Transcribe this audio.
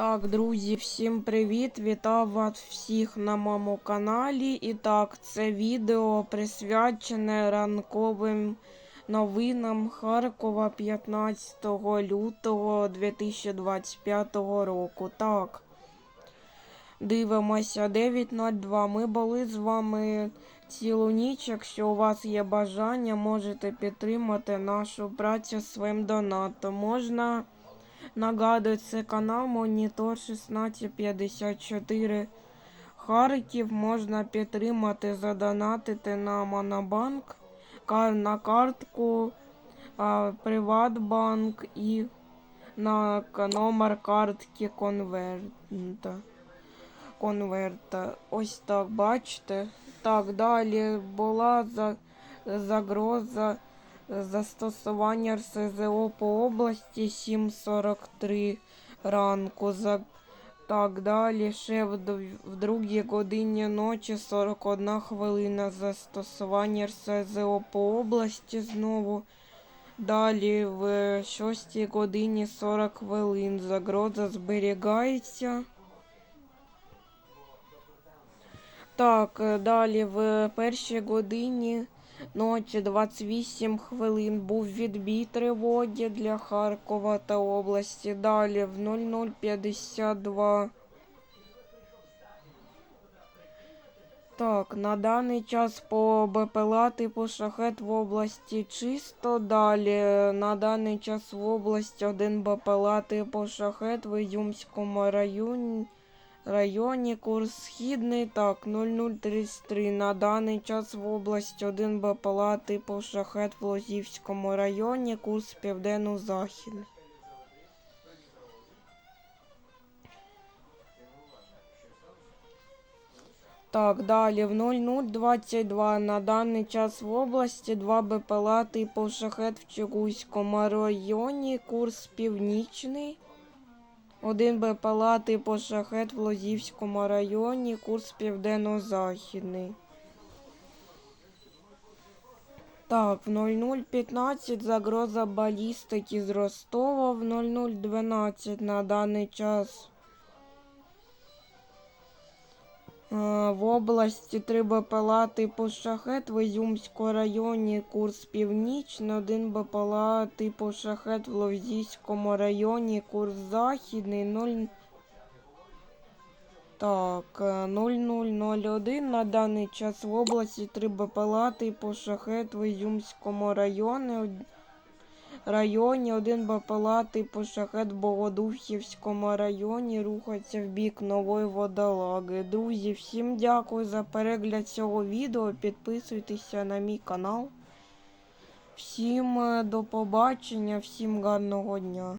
Так, друзі, всім привіт! Вітаю вас всіх на моєму каналі. І так, це відео присвячене ранковим новинам Харкова 15 лютого 2025 року. Так, дивимося 9.02. Ми були з вами цілу ніч. Якщо у вас є бажання, можете підтримати нашу працю своїм донатом. Можна. Нагадую, це канал Монітор 1654 Харків. Можна підтримати, задонатити на Монобанк, на картку Приватбанк і на номер картки конверта. конверта. Ось так, бачите. Так, далі була за, загроза застосування РСЗО по області 7.43 ранку. За... Так, далі ще в, в другій годині ночі 41 хвилина застосування РСЗО по області знову. Далі в 6 годині 40 хвилин загроза зберігається. Так, далі в першій годині ночі 28 хвилин був відбій тривоги для Харкова та області. Далі в 0052. Так, на даний час по БПЛА типу шахет в області чисто. Далі на даний час в області один БПЛА типу шахет в Ізюмському районі. Районі курс східний, так, 0033. На даний час в області один БПЛА типу шахет в Лозівському районі, курс південно-західний. Так, далі в 0022 на даний час в області два БПЛА типу шахет в Чугуйському районі, курс північний. Один БПЛА типу шахет в Лозівському районі, курс південно-західний. Так, в 0015 загроза балістики з Ростова в 0012 на даний час. В області три БПЛА типу шахет в Ізюмському районі курс північний, один БПЛА типу шахет в Лозівському районі курс західний 0. Так, е, 0001 на даний час в області три БПЛА типу шахет в Ізюмському районі. Районі, один БПЛА пошахет шахет в Богодухівському районі рухається в бік нової водолаги. Друзі, всім дякую за перегляд цього відео. Підписуйтеся на мій канал. Всім е, до побачення, всім гарного дня.